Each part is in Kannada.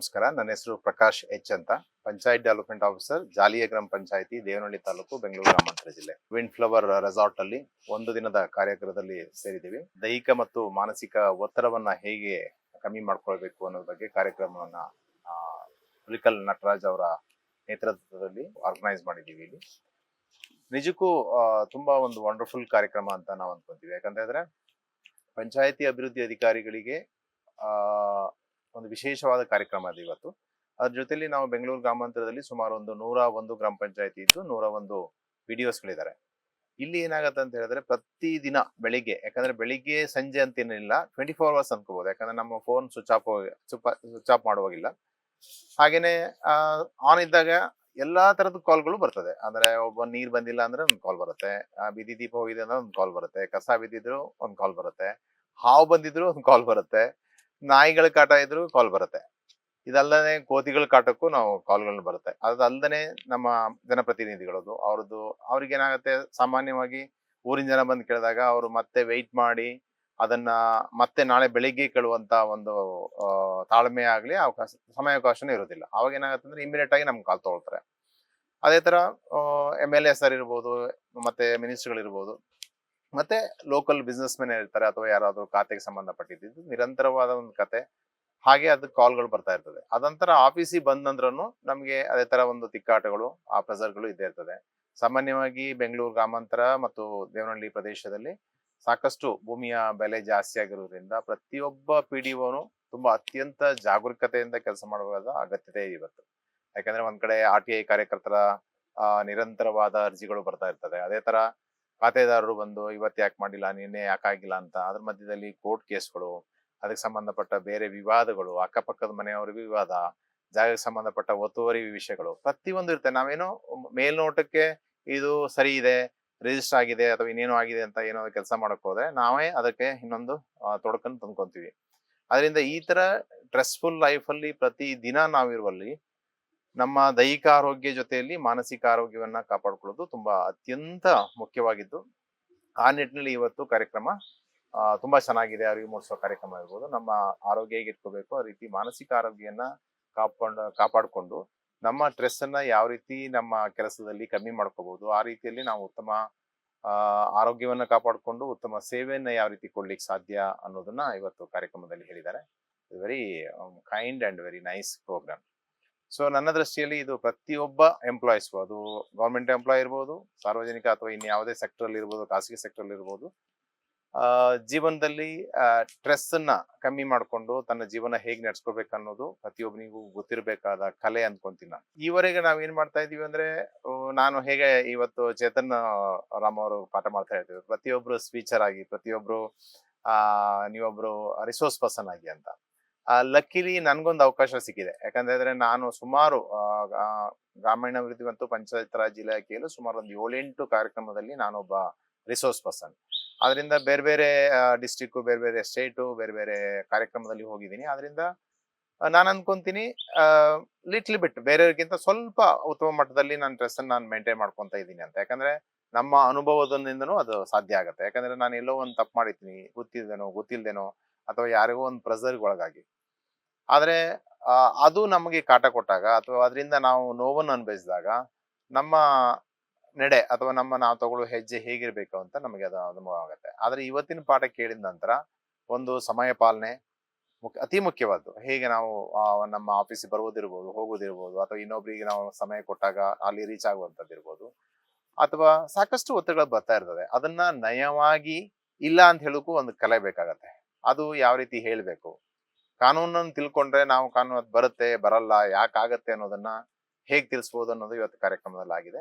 ನಮಸ್ಕಾರ. ನನ್ನ ಹೆಸರು ಪ್ರಕಾಶ್ ಎಚ್ ಅಂತ. ಪಂಚಾಯತ್ ಡೆವಲಪ್ಮೆಂಟ್ ಆಫೀಸರ್ ಜಾಲಿಯ ಗ್ರಾಮ ಪಂಚಾಯತಿ, ದೇವನಹಳ್ಳಿ ತಾಲೂಕು, ಬೆಂಗಳೂರು ಗ್ರಾಮಾಂತರ ಜಿಲ್ಲೆ. ವಿಂಡ್ ಫ್ಲವರ್ ರೆಸಾರ್ಟ್ ಅಲ್ಲಿ ಒಂದು ದಿನದ ಕಾರ್ಯಕ್ರಮದಲ್ಲಿ ಸೇರಿದ್ದೀವಿ. ದೈಹಿಕ ಮತ್ತು ಮಾನಸಿಕ ಒತ್ತಡವನ್ನ ಹೇಗೆ ಕಮ್ಮಿ ಮಾಡ್ಕೊಳ್ಬೇಕು ಅನ್ನೋದ್ರ ಬಗ್ಗೆ ಕಾರ್ಯಕ್ರಮವನ್ನ ಹುಲಿಕಲ್ ನಟರಾಜ್ ಅವರ ನೇತೃತ್ವದಲ್ಲಿ ಆರ್ಗನೈಸ್ ಮಾಡಿದ್ದೀವಿ ಇಲ್ಲಿ. ನಿಜಕ್ಕೂ ತುಂಬಾ ಒಂದು ವಂಡರ್ಫುಲ್ ಕಾರ್ಯಕ್ರಮ ಅಂತ ನಾವು ಅನ್ಕೊಂತೀವಿ ಯಾಕಂತ ಪಂಚಾಯತಿ ಅಭಿವೃದ್ಧಿ ಅಧಿಕಾರಿಗಳಿಗೆ ಒಂದು ವಿಶೇಷವಾದ ಕಾರ್ಯಕ್ರಮ ಅದು ಇವತ್ತು. ಅದ್ರ ಜೊತೆಲಿ ನಾವು ಬೆಂಗಳೂರು ಗ್ರಾಮಾಂತರದಲ್ಲಿ ಸುಮಾರು ಒಂದು ನೂರ ಒಂದು ಗ್ರಾಮ ಪಂಚಾಯತಿ ಇದ್ದು ನೂರ ಒಂದು ವಿಡಿಯೋಸ್ಗಳಿದ್ದಾರೆ ಇಲ್ಲಿ ಏನಾಗತ್ತೆ ಅಂತ ಹೇಳಿದ್ರೆ ಪ್ರತಿ ದಿನ ಬೆಳಿಗ್ಗೆ, ಯಾಕಂದ್ರೆ ಬೆಳಿಗ್ಗೆ ಸಂಜೆ ಅಂತ ಏನಿಲ್ಲ ಟ್ವೆಂಟಿ ಫೋರ್ ಅವರ್ಸ್ ಅನ್ಕೋಬಹುದು ಯಾಕಂದ್ರೆ ನಮ್ಮ phone switch off switch off ಮಾಡುವಾಗಿಲ್ಲ. ಹಾಗೇನೆ ಆನ್ ಇದ್ದಾಗ ಎಲ್ಲಾ ತರದ ಕಾಲ್ಗಳು ಬರ್ತದೆ. ಅಂದ್ರೆ ಒಬ್ಬ ನೀರ್ ಬಂದಿಲ್ಲ ಅಂದ್ರೆ ಒಂದ್ ಕಾಲ್ ಬರುತ್ತೆ. ಬಿದಿ ದೀಪ ಹೋಗಿದೆ ಅಂದ್ರೆ ಒಂದ್ ಕಾಲ್ ಬರುತ್ತೆ. ಕಸ ಬಿದ್ದಿದ್ರು ಒಂದ್ ಕಾಲ್ ಬರುತ್ತೆ. ಹಾವು ಬಂದಿದ್ರು ಒಂದ್ ಕಾಲ್ ಬರುತ್ತೆ. ನಾಯಿಗಳ ಕಾಟ ಇದ್ರೂ ಕಾಲ್ ಬರುತ್ತೆ. ಇದಲ್ಲದೆ ಕೋತಿಗಳ ಕಾಟಕ್ಕೂ ನಾವು ಕಾಲ್ಗಳನ್ನ ಬರುತ್ತೆ. ಅದಲ್ಲದೆ ನಮ್ಮ ಜನಪ್ರತಿನಿಧಿಗಳದ್ದು, ಅವ್ರದ್ದು ಅವ್ರಿಗೆ ಏನಾಗುತ್ತೆ ಸಾಮಾನ್ಯವಾಗಿ ಊರಿನ ಜನ ಬಂದು ಕೇಳಿದಾಗ ಅವರು ಮತ್ತೆ ವೆಯ್ಟ್ ಮಾಡಿ ಅದನ್ನ ಮತ್ತೆ ನಾಳೆ ಬೆಳಿಗ್ಗೆ ಕೇಳುವಂತ ಒಂದು ತಾಳ್ಮೆ ಆಗ್ಲಿ ಅವಕಾಶ ಸಮಯಾವಕಾಶನೂ ಇರೋದಿಲ್ಲ ಅವಾಗ ಏನಾಗುತ್ತೆ ಅಂದ್ರೆ ಇಮಿಡಿಯೇಟ್ ಆಗಿ ನಮ್ಗೆ ಕಾಲ್ ತಗೊಳ್ತಾರೆ. ಅದೇ ತರ ಎಂ ಎಲ್ ಎ ಸರ್ ಇರ್ಬೋದು, ಮತ್ತೆ ಮಿನಿಸ್ಟರ್ಗಳು ಇರ್ಬೋದು ಮತ್ತೆ ಲೋಕಲ್ ಬಿಸ್ನೆಸ್ ಮೆನ್ ಇರ್ತಾರೆ ಅಥವಾ ಯಾರಾದರೂ ಖಾತೆಗೆ ಸಂಬಂಧಪಟ್ಟಿದ್ದು ನಿರಂತರವಾದ ಒಂದು ಕತೆ. ಹಾಗೆ ಅದು ಕಾಲ್ಗಳು ಬರ್ತಾ ಇರ್ತದೆ. ಅದಂತರ ಆಫೀಸಿಗೆ ಬಂದಂದ್ರೂ ನಮಗೆ ಅದೇ ತರ ಒಂದು ತಿಕ್ಕಾಟಗಳು, ಆ ಪ್ರೆಸರ್ಗಳು ಇದ್ದೇ ಇರ್ತದೆ. ಸಾಮಾನ್ಯವಾಗಿ ಬೆಂಗಳೂರು ಗ್ರಾಮಾಂತರ ಮತ್ತು ದೇವನಹಳ್ಳಿ ಪ್ರದೇಶದಲ್ಲಿ ಸಾಕಷ್ಟು ಭೂಮಿಯ ಬೆಲೆ ಜಾಸ್ತಿ ಆಗಿರೋದ್ರಿಂದ ಪ್ರತಿಯೊಬ್ಬ ಪಿ ಡಿ ತುಂಬಾ ಅತ್ಯಂತ ಜಾಗರೂಕತೆಯಿಂದ ಕೆಲಸ ಮಾಡುವ ಅಗತ್ಯತೆ ಇವತ್ತು. ಯಾಕಂದ್ರೆ ಒಂದ್ ಕಡೆ ಆರ್ ಟಿ ಐ ಕಾರ್ಯಕರ್ತರ ನಿರಂತರವಾದ ಅರ್ಜಿಗಳು ಬರ್ತಾ ಇರ್ತದೆ. ಅದೇ ತರ ಖಾತೆದಾರರು ಬಂದು, ಇವತ್ತು ಯಾಕೆ ಮಾಡಿಲ್ಲ? ನಿನ್ನೆ ಯಾಕಾಗಿಲ್ಲ ಅಂತ. ಅದ್ರ ಮಧ್ಯದಲ್ಲಿ ಕೋರ್ಟ್ ಕೇಸ್ಗಳು, ಅದಕ್ಕೆ ಸಂಬಂಧಪಟ್ಟ ಬೇರೆ ವಿವಾದಗಳು, ಅಕ್ಕಪಕ್ಕದ ಮನೆಯವರ ವಿವಾದ, ಜಾಗಕ್ಕೆ ಸಂಬಂಧಪಟ್ಟ ಒತ್ತುವರಿ ವಿಷಯಗಳು. ಪ್ರತಿಯೊಂದು ಇರುತ್ತೆ. ನಾವೇನೋ ಮೇಲ್ನೋಟಕ್ಕೆ ಇದು ಸರಿ ಇದೆ, ರಿಜಿಸ್ಟರ್ ಆಗಿದೆ ಅಥವಾ ಇನ್ನೇನೋ ಆಗಿದೆ ಅಂತ ಏನೋ ಕೆಲಸ ಮಾಡಕ್ ಹೋದ್ರೆ ನಾವೇ ಅದಕ್ಕೆ ಇನ್ನೊಂದು ತೊಡಕನ್ನು ತಂದ್ಕೊಂತೀವಿ. ಅದರಿಂದ ಈ ತರ ಸ್ಟ್ರೆಸ್ಫುಲ್ ಲೈಫ್ ಅಲ್ಲಿ ಪ್ರತಿ ದಿನ ನಾವಿರುವಲ್ಲಿ ನಮ್ಮ ದೈಹಿಕ ಆರೋಗ್ಯ ಜೊತೆಯಲ್ಲಿ ಮಾನಸಿಕ ಆರೋಗ್ಯವನ್ನ ಕಾಪಾಡಿಕೊಳ್ಳೋದು ತುಂಬಾ ಅತ್ಯಂತ ಮುಖ್ಯವಾಗಿದ್ದು, ಆ ನಿಟ್ಟಿನಲ್ಲಿ ಇವತ್ತು ಕಾರ್ಯಕ್ರಮ ತುಂಬಾ ಚೆನ್ನಾಗಿದೆ. ಅರಿವು ಮೂಡಿಸುವ ಕಾರ್ಯಕ್ರಮ ಇರ್ಬೋದು. ನಮ್ಮ ಆರೋಗ್ಯ ಹೇಗೆ ಇಟ್ಕೋಬೇಕು, ಆ ರೀತಿ ಮಾನಸಿಕ ಆರೋಗ್ಯವನ್ನ ಕಾಪಾಡ, ಕಾಪಾಡಿಕೊಂಡು ನಮ್ಮ ಸ್ಟ್ರೆಸ್ ಅನ್ನ ಯಾವ ರೀತಿ ನಮ್ಮ ಕೆಲಸದಲ್ಲಿ ಕಮ್ಮಿ ಮಾಡ್ಕೋಬಹುದು, ಆ ರೀತಿಯಲ್ಲಿ ನಾವು ಉತ್ತಮ ಆರೋಗ್ಯವನ್ನ ಕಾಪಾಡಿಕೊಂಡು ಉತ್ತಮ ಸೇವೆಯನ್ನ ಯಾವ ರೀತಿ ಕೊಡ್ಲಿಕ್ಕೆ ಸಾಧ್ಯ ಅನ್ನೋದನ್ನ ಇವತ್ತು ಕಾರ್ಯಕ್ರಮದಲ್ಲಿ ಹೇಳಿದ್ದಾರೆ. Very kind and very nice programme so ನನ್ನ ದೃಷ್ಟಿಯಲ್ಲಿ ಇದು ಪ್ರತಿಯೊಬ್ಬ ಎಂಪ್ಲಾಯೀಸ್ಗೂ ಅದು ಗೌರ್ಮೆಂಟ್ ಎಂಪ್ಲಾಯ್ ಇರ್ಬೋದು, ಸಾರ್ವಜನಿಕ ಅಥವಾ ಇನ್ಯಾವುದೇ ಸೆಕ್ಟರ್ ಇರ್ಬೋದು, ಖಾಸಗಿ ಸೆಕ್ಟರ್ ಇರ್ಬೋದು ಜೀವನದಲ್ಲಿ ಸ್ಟ್ರೆಸ್ ಅನ್ನ ಕಮ್ಮಿ ಮಾಡಿಕೊಂಡು ತನ್ನ ಜೀವನ ಹೇಗೆ ನಡ್ಸ್ಕೋಬೇಕು ಅನ್ನೋದು ಪ್ರತಿಯೊಬ್ಬನಿಗೂ ಗೊತ್ತಿರಬೇಕಾದ ಕಲೆ ಅನ್ಕೊಂತೀನಿ ನಾನು. ಈವರೆಗೆ ನಾವು ಏನು ಮಾಡ್ತಾ ಇದೀವಿ ಅಂದ್ರೆ ನಾನು ಹೇಗೆ ಇವತ್ತು ಚೇತನ್ ರಾಮ್ ಅವರು ಪಾಠ ಮಾಡ್ತಾ ಇರ್ತೀವಿ ಪ್ರತಿಯೊಬ್ರು ಸ್ಪೀಚರ್ ಆಗಿ, ಪ್ರತಿಯೊಬ್ರು, ಆ, ನೀವೊಬ್ರು ರಿಸೋರ್ಸ್ ಪರ್ಸನ್ ಆಗಿ ಅಂತ. ಲಕ್ಕಿಲಿ ನನ್ಗೊಂದು ಅವಕಾಶ ಸಿಕ್ಕಿದೆ. ಯಾಕಂದ್ರೆ ನಾನು ಸುಮಾರು ಗ್ರಾಮೀಣಾಭಿವೃದ್ಧಿ ಮತ್ತು ಪಂಚಾಯತ್ ರಾಜ್ ಇಲಾಖೆಯಲ್ಲೂ ಸುಮಾರು ಒಂದು ಏಳೆಂಟು ಕಾರ್ಯಕ್ರಮದಲ್ಲಿ ನಾನೊಬ್ಬ ರಿಸೋರ್ಸ್ ಪರ್ಸನ್ ಅದರಿಂದ ಬೇರೆ ಬೇರೆ ಡಿಸ್ಟಿಕ್ ಬೇರೆ ಬೇರೆ ಸ್ಟೇಟು ಬೇರೆ ಬೇರೆ ಕಾರ್ಯಕ್ರಮದಲ್ಲಿ ಹೋಗಿದ್ದೀನಿ. ಅದರಿಂದ ನಾನು ಅನ್ಕೊಂತೀನಿ ಲಿಟ್ಲ್ ಬಿಟ್ ಬೇರೆಯವ್ರಿಗಿಂತ ಸ್ವಲ್ಪ ಉತ್ತಮ ಮಟ್ಟದಲ್ಲಿ ನಾನು ಡ್ರೆಸ್ ಅನ್ನು ನಾನು ಮೇಂಟೈನ್ ಮಾಡ್ಕೊಂತ ಇದ್ದೀನಿ ಅಂತ. ಯಾಕಂದ್ರೆ ನಮ್ಮ ಅನುಭವದಿಂದನೂ ಅದು ಸಾಧ್ಯ ಆಗುತ್ತೆ. ಯಾಕಂದ್ರೆ ನಾನು ಎಲ್ಲೋ ಒಂದು ತಪ್ಪು ಮಾಡಿದ್ದೀನಿ. ಗೊತ್ತಿದ್ದೇನೋ ಗೊತ್ತಿಲ್ಲದೇನೋ ಅಥವಾ ಯಾರಿಗೋ ಒಂದು ಪ್ರೆಸರ್ಗೆ ಒಳಗಾಗಿ. ಆದ್ರೆ ಅದು ನಮಗೆ ಕಾಟ ಕೊಟ್ಟಾಗ ಅಥವಾ ಅದರಿಂದ ನಾವು ನೋವನ್ನು ಅನುಭವಿಸಿದಾಗ ನಮ್ಮ ನಡೆ ಅಥವಾ ನಮ್ಮ ನಾವು ತಗೊಳ್ಳೋ ಹೆಜ್ಜೆ ಹೇಗಿರಬೇಕು ಅಂತ ನಮಗೆ ಅದು ಅನುಭವ ಆಗುತ್ತೆ. ಆದರೆ ಇವತ್ತಿನ ಪಾಠ ಕೇಳಿದ ನಂತರ ಒಂದು ಸಮಯ ಪಾಲನೆ ಮುಖ್ಯ ಅತಿ ಮುಖ್ಯವಾದ್ದು. ಹೇಗೆ ನಾವು ನಮ್ಮ ಆಫೀಸಿಗೆ ಬರುವುದಿರ್ಬೋದು, ಹೋಗೋದಿರ್ಬೋದು ಅಥವಾ ಇನ್ನೊಬ್ಬರಿಗೆ ನಾವು ಸಮಯ ಕೊಟ್ಟಾಗ ಅಲ್ಲಿ ರೀಚ್ ಆಗುವಂತದ್ದಿರ್ಬೋದು ಅಥವಾ ಸಾಕಷ್ಟು ಒತ್ತಡಗಳು ಬರ್ತಾ ಇರ್ತದೆ. ಅದನ್ನ ನಯವಾಗಿ ಇಲ್ಲ ಅಂತ ಹೇಳೋಕ್ಕೂ ಒಂದು ಕಲೆ ಬೇಕಾಗತ್ತೆ. ಅದು ಯಾವ ರೀತಿ ಹೇಳ್ಬೇಕು? ಕಾನೂನನ್ನು ತಿಳ್ಕೊಂಡ್ರೆ ನಾವು ಕಾನೂನು ಅದು ಬರುತ್ತೆ, ಬರಲ್ಲ, ಯಾಕಾಗತ್ತೆ ಅನ್ನೋದನ್ನ ಹೇಗ್ ತಿಳಿಸ್ಬೋದು ಅನ್ನೋದು ಇವತ್ತು ಕಾರ್ಯಕ್ರಮದಲ್ಲಿ ಆಗಿದೆ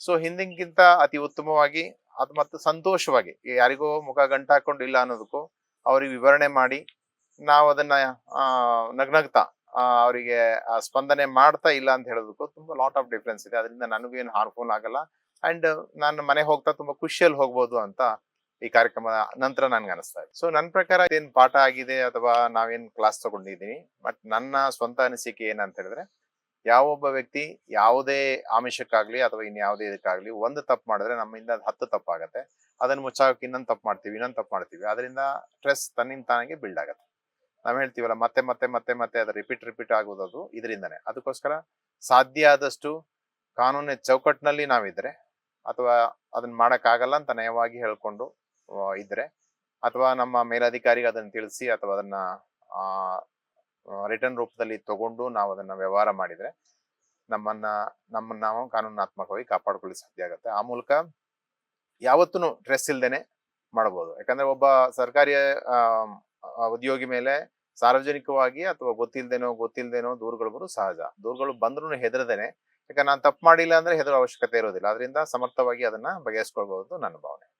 ಸೊ ಹಿಂದಿಗಿಂತ ಅತಿ ಉತ್ತಮವಾಗಿ ಅದು ಮತ್ತು ಸಂತೋಷವಾಗಿ, ಯಾರಿಗೋ ಮುಖ ಗಂಟ ಹಾಕೊಂಡು ಇಲ್ಲ ಅನ್ನೋದಕ್ಕೂ ಅವ್ರಿಗೆ ವಿವರಣೆ ಮಾಡಿ, ನಾವು ಅದನ್ನ ನಗ್ನಗ್ತಾ ಅವರಿಗೆ ಸ್ಪಂದನೆ ಮಾಡ್ತಾ ಇಲ್ಲ ಅಂತ ಹೇಳೋದಕ್ಕೂ ತುಂಬಾ ಲಾಟ್ ಆಫ್ ಡಿಫ್ರೆನ್ಸ್ ಇದೆ. ಅದರಿಂದ ನನಗೂ ಏನು ಹಾರ್ಮ್ಫುಲ್ ಆಗಲ್ಲ. ಅಂಡ್ ನಾನು ಮನೆ ಹೋಗ್ತಾ ತುಂಬಾ ಖುಷಿಯಲ್ಲಿ ಹೋಗ್ಬೋದು ಅಂತ ಈ ಕಾರ್ಯಕ್ರಮ ನಂತರ ನನ್ಗೆ ಅನಿಸ್ತಾ ಇದೆ. ಸೊ ನನ್ನ ಪ್ರಕಾರ ಏನ್ ಪಾಠ ಆಗಿದೆ ಅಥವಾ ನಾವೇನ್ ಕ್ಲಾಸ್ ತಗೊಂಡಿದ್ದೀನಿ ಬಟ್ ನನ್ನ ಸ್ವಂತ ಅನಿಸಿಕೆ ಏನಂತ ಹೇಳಿದ್ರೆ ಯಾವ ಒಬ್ಬ ವ್ಯಕ್ತಿ ಯಾವುದೇ ಆಮಿಷಕ್ಕಾಗ್ಲಿ ಅಥವಾ ಇನ್ಯಾವುದೇ ಇದಕ್ಕಾಗ್ಲಿ ಒಂದು ತಪ್ಪು ಮಾಡಿದ್ರೆ ನಮ್ಮಿಂದ ಅದು ಹತ್ತು ತಪ್ಪಾಗತ್ತೆ. ಅದನ್ನ ಮುಚ್ಚಾಕಕ್ಕೆ ಇನ್ನೊಂದು ತಪ್ಪು ಮಾಡ್ತೀವಿ, ಇನ್ನೊಂದು ತಪ್ಪು ಮಾಡ್ತೀವಿ. ಅದರಿಂದ ಸ್ಟ್ರೆಸ್ ತನ್ನಿಂದ ತಾನಾಗೆ ಬಿಲ್ಡ್ ಆಗತ್ತೆ. ನಾವ್ ಹೇಳ್ತೀವಲ್ಲ, ಮತ್ತೆ ಮತ್ತೆ ಮತ್ತೆ ಮತ್ತೆ ಅದು ರಿಪೀಟ್ ರಿಪೀಟ್ ಆಗುವುದು ಇದರಿಂದನೇ. ಅದಕ್ಕೋಸ್ಕರ ಸಾಧ್ಯ ಆದಷ್ಟು ಕಾನೂನಿನ ಚೌಕಟ್ಟಿನಲ್ಲಿ ನಾವಿದ್ರೆ ಅಥವಾ ಅದನ್ನ ಮಾಡಕ್ಕಾಗಲ್ಲ ಅಂತ ನಯವಾಗಿ ಹೇಳ್ಕೊಂಡು ಇದ್ರೆ ಅಥವಾ ನಮ್ಮ ಮೇಲಾಧಿಕಾರಿಗೆ ಅದನ್ನ ತಿಳಿಸಿ ಅಥವಾ ಅದನ್ನ ರಿಟರ್ನ್ ರೂಪದಲ್ಲಿ ತಗೊಂಡು ನಾವು ಅದನ್ನ ವ್ಯವಹಾರ ಮಾಡಿದ್ರೆ ನಮ್ಮನ್ನ ನಮ್ಮನ್ನ ನಾವು ಕಾನೂನಾತ್ಮಕವಾಗಿ ಕಾಪಾಡ್ಕೊಳ್ಳಿ ಸಾಧ್ಯ ಆಗುತ್ತೆ. ಆ ಮೂಲಕ ಯಾವತ್ತೂ ಸ್ಟ್ರೆಸ್ ಇಲ್ದೇನೆ ಮಾಡಬಹುದು. ಯಾಕಂದ್ರೆ ಒಬ್ಬ ಸರ್ಕಾರಿ ಉದ್ಯೋಗಿ ಮೇಲೆ ಸಾರ್ವಜನಿಕವಾಗಿ ಅಥವಾ ಗೊತ್ತಿಲ್ದೇನೋ ಗೊತ್ತಿಲ್ದೇನೋ ದೂರುಗಳು ಬರೋ ಸಹಜ. ದೂರುಗಳು ಬಂದ್ರೂ ಹೆದರದೇನೆ. ಯಾಕಂದ್ರೆ ನಾನು ತಪ್ಪು ಮಾಡಿಲ್ಲ ಅಂದ್ರೆ ಹೆದರೋ ಅವಶ್ಯಕತೆ ಇರೋದಿಲ್ಲ. ಅದರಿಂದ ಸಮರ್ಥವಾಗಿ ಅದನ್ನ ಬಗೆಹರಿಸ್ಕೊಳ್ಬಹುದು ನನ್ನ ಭಾವನೆ.